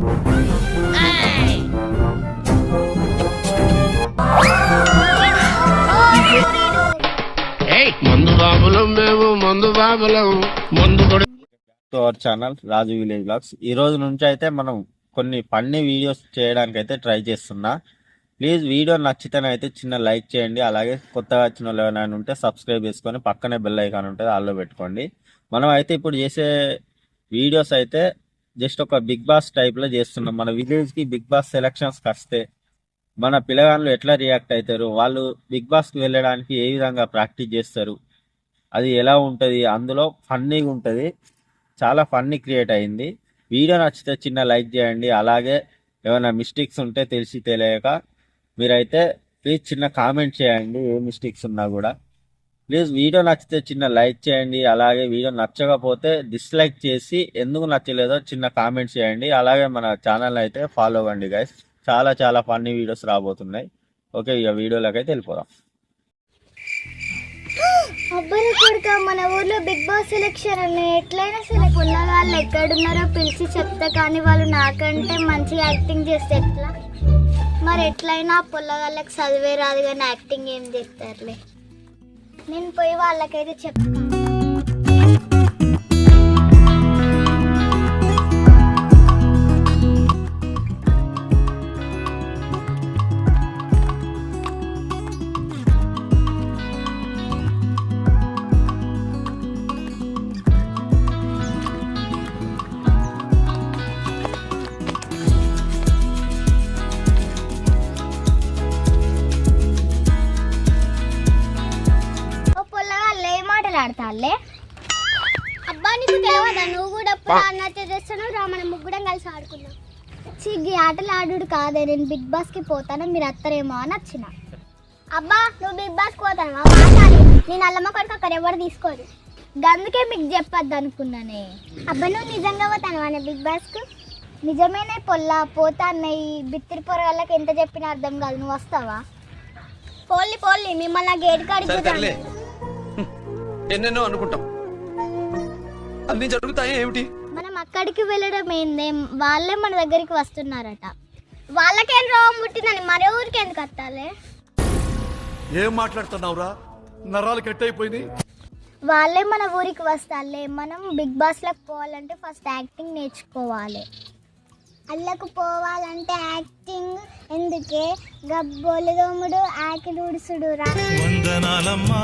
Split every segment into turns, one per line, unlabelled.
మందు బాబులం మేము మందు బాబులం. మందు
to our channel Raju village blogs ఈ రోజు నుంచి అయితే మనం కొన్ని ఫన్నీ వీడియోస్ చేయడానికి అయితే ట్రై చేస్తున్నా. ప్లీజ్ వీడియో నచ్చితేనైతే చిన్న లైక్ చేయండి. అలాగే కొత్తగా వచ్చిన వాళ్ళు ఎవరైనా ఉంటే సబ్స్క్రైబ్ చేసుకొని పక్కనే బెల్ ఐకాన్ ఉంటుంది ఆల్లో పెట్టుకోండి. మనం అయితే ఇప్పుడు చేసే వీడియోస్ అయితే జస్ట్ ఒక బిగ్ బాస్ టైప్లో చేస్తున్నాం. మన విలేజ్కి బిగ్ బాస్ సెలక్షన్స్కి వస్తే మన పిల్లగాళ్ళు ఎట్లా రియాక్ట్ అవుతారు వాళ్ళు బిగ్ బాస్కి వెళ్ళడానికి ఏ విధంగా ప్రాక్టీస్ చేస్తారు? అది ఎలా ఉంటుంది? అందులో ఫన్నీగా ఉంటుంది. చాలా ఫన్నీ క్రియేట్ అయింది. వీడియో నచ్చితే చిన్న లైక్ చేయండి. అలాగే ఏమైనా మిస్టేక్స్ ఉంటే తెలిసి తెలియక మీరైతే ప్లీజ్ చిన్న కామెంట్ చేయండి. ఏ మిస్టేక్స్ ఉన్నా కూడా. ప్లీజ్ వీడియో నచ్చితే చిన్న లైక్ చేయండి అలాగే వీడియో నచ్చకపోతే డిస్లైక్ చేసి ఎందుకు నచ్చలేదో చిన్న కామెంట్స్ చేయండి అలాగే మన ఛానల్ అయితే ఫాలో అవ్వండి గైస్ చాలా చాలా ఫన్నీ వీడియోస్ రాబోతున్నాయి. ఓకే ఇక వీడియోలోకి అయితే వెళ్ళిపోదాం.
అబ్బాయి కొడుక మన ఊర్లో బిగ్ బాస్ సెలెక్షన్ అని ఎట్లయినా సెలెక్ట్ ఉన్న వాళ్ళు ఎక్కడున్నారో పిలిచి చెప్తా కానీ వాళ్ళు నాకంటే మంచి యాక్టింగ్ చేస్తే ఎట్లా? మరి ఎట్లయినా పొల్లగాళ్ళకి చదివే రాదు కానీ యాక్టింగ్ ఏం చేస్తారులే? నేను పోయి వాళ్ళకైతే చెప్తాను ఆడతాలే అబ్బా నీకు తెలియదా నువ్వు కూడా ఎప్పుడు అన్నట్టు చేస్తున్నావు రా మనం ముగ్గురం కలిసి ఆడుకుందాం. చిగ్గి ఆటలు ఆడుడు కాదే నేను బిగ్ బాస్కి పోతాను మీరు అత్తరేమో అని వచ్చిన అబ్బా నువ్వు బిగ్ బాస్కి పోతాను? నేను అల్లమ్మ కొడుకు అక్కడ ఎవరు తీసుకోరు. అందుకే మీకు చెప్పొద్దు అనుకున్నానే. అబ్బా నువ్వు నిజంగా పోతాను అనే బిగ్ బాస్కు? నిజమేనే పొల్ల పోతాను ఈ బిత్తిరి పొరగాళ్ళకి ఎంత చెప్పినా అర్థం కాదు. నువ్వు వస్తావా? పోల్లి పోల్లి మిమ్మల్ని గేట్ కాడికి
ఎన్నెన్నో అనుకుంటాం. అన్ని జరుగుతాయి ఏమిటి?
మనం అక్కడికి వెళ్ళడం ఏంది? వాళ్ళే మన దగ్గరికి వస్తున్నారట. వాళ్ళకేం రోగం పుట్టిందని మరే ఊరికి ఎందుకు వస్తాలే?
ఏం మాట్లాడుతున్నావురా? నరాలు కట్ అయిపోయింది
వాళ్ళే మన ఊరికి వస్తాలే. మనం బిగ్ బాస్లోకి పోవాలంటే ఫస్ట్ యాక్టింగ్ నేర్చుకోవాలి. అల్లకు పోవాలంటే యాక్టింగ్ ఎందుకే? గబ్బోలు దోముడు ఆకిలి ఉడుసుడు రా
వందనాలమ్మా.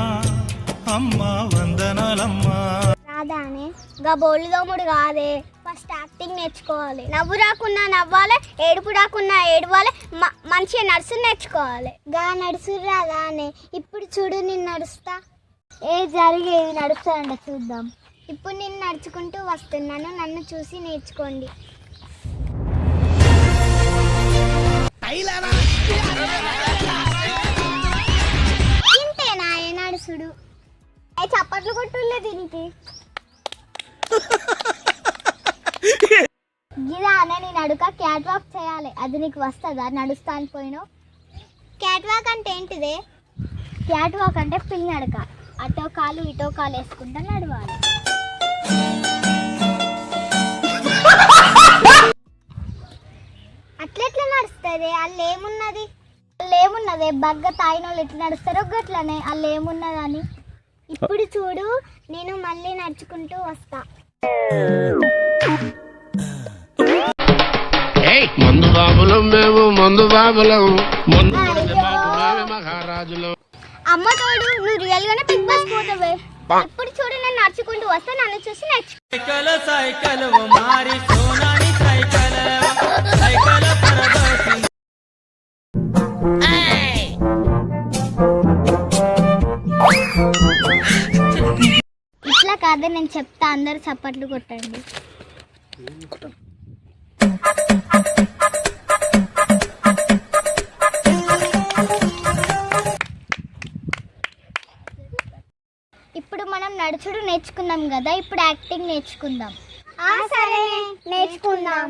అమ్మా వందనాలమ్మా.
రాదానే గా బోళ్ళు దోముడు కాదే. ఫస్ట్ యాక్టింగ్ నేర్చుకోవాలి. నవ్వు రాకున్నా నవ్వాలి ఏడుపు రాకున్నా ఏడవాలి మ- మంచిగా నడుసు నేర్చుకోవాలి. గా నడుసు రాదానే ఇప్పుడు చూడు నేను నడుస్తా. ఏ జరిగేది నడుస్తానంట చూద్దాం. ఇప్పుడు నేను నడుచుకుంటూ వస్తున్నాను నన్ను చూసి నేర్చుకోండి. అడుక క్యాట్ వాక్ చేయాలి. అది నీకు వస్తుందా? నడుస్తా అని పోయినావు క్యాట్ వాక్ అంటే ఏంటిదే? క్యాట్ వాక్ అంటే పిల్లి నడక. అటో కాలు ఇటో కాలు వేసుకుంటా నడవాలి. అట్లెట్లా నడుస్తుంది? వాళ్ళు ఏమున్నది? వాళ్ళు ఏమున్నది? బగ్గ తాయిన వాళ్ళు ఎట్లా నడుస్తారో గట్లనే. వాళ్ళు ఏమున్నదని. ఇప్పుడు చూడు నేను మళ్ళీ నడుచుకుంటూ వస్తా.
మందు బాబులం మేము మందు బాబులం. మందు మహారాజులం.
అమ్మ తోడు నువ్వు రియల్ గానే బిగ్ బాస్ పోతావే. ఇప్పుడు చూడు నేను నడుచుకుంటూ వస్తా నన్ను చూసి నడుచు
సైకల్ సైకల్ ఓ మారి సోనాని సైకల్ సైకల్ పరదోసి
ఇట్లా కాదే నేను చెప్తా అందరు చప్పట్లు కొట్టండి. ఇప్పుడు మనం నడుచుడు నేర్చుకున్నాం కదా ఇప్పుడు యాక్టింగ్ నేర్చుకుందాం. సరే నేర్చుకుందాం.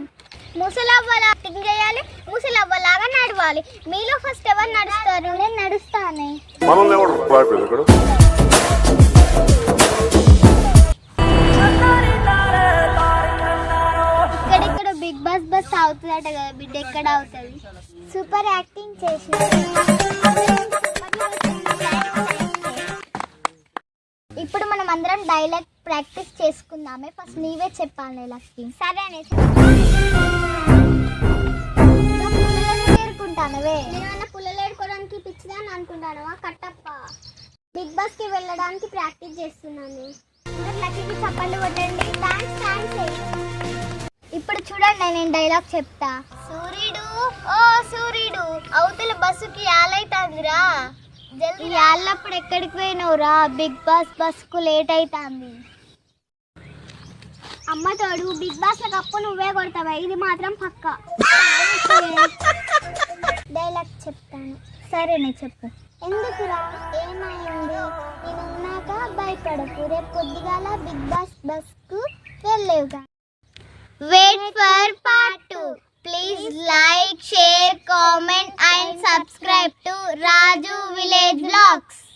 ముసలవ్వలా యాక్టింగ్ చేయాలి ముసలవ్వలాగా నడవాలి. మీలో ఫస్ట్ ఎవరు నడుస్తారు? నేను నడుస్తానే. ఇక్కడిక్కడ బిగ్ బాస్ బస్ అవుతుందట కదా బిడ్డ ఎక్కడ అవుతుంది? సూపర్ యాక్టింగ్ చేసి మనం అందరం డైలాగ్ ప్రాక్టీస్ చేసుకుందామే. ఫస్ట్ నీవే చెప్పాలి లక్ష్మి సరే ఏరుకుంటానవే నేనన్నా పుల్లలు ఏరుకోవడానికి పిచ్చిదాన్ని అనుకుంటానవా? కట్టప్ప. బిగ్ బాస్కి వెళ్ళడానికి ప్రాక్టీస్ చేస్తున్నాను. లక్కీకి చప్పట్లు కొట్టండి. థ్యాంక్స్ థ్యాంక్స్ ఇప్పుడు చూడండి నేను డైలాగ్ చెప్తా. సూర్యుడు ఓ సూర్యుడు అవతల బస్సుకి యాలైతాందిరా యాళ్ళప్పుడు ఎక్కడికి పోయినావురా బిగ్ బాస్ బస్కు లేట్ అవుతుంది అమ్మ తోడు బిగ్ బాస్లో కప్పు నువ్వే కొడతావా? ఇది మాత్రం పక్క. డైలాగ్ చెప్తాను. సరేనే చెప్పు. ఎందుకురా? ఏమైంది? నేనున్నాక భయపడకు. రేపు పొద్దుగాల బిగ్ బాస్ బస్కు వెళ్ళేవుగా. Wait for part two Please like, share, comment and subscribe to Raju Village Vlogs.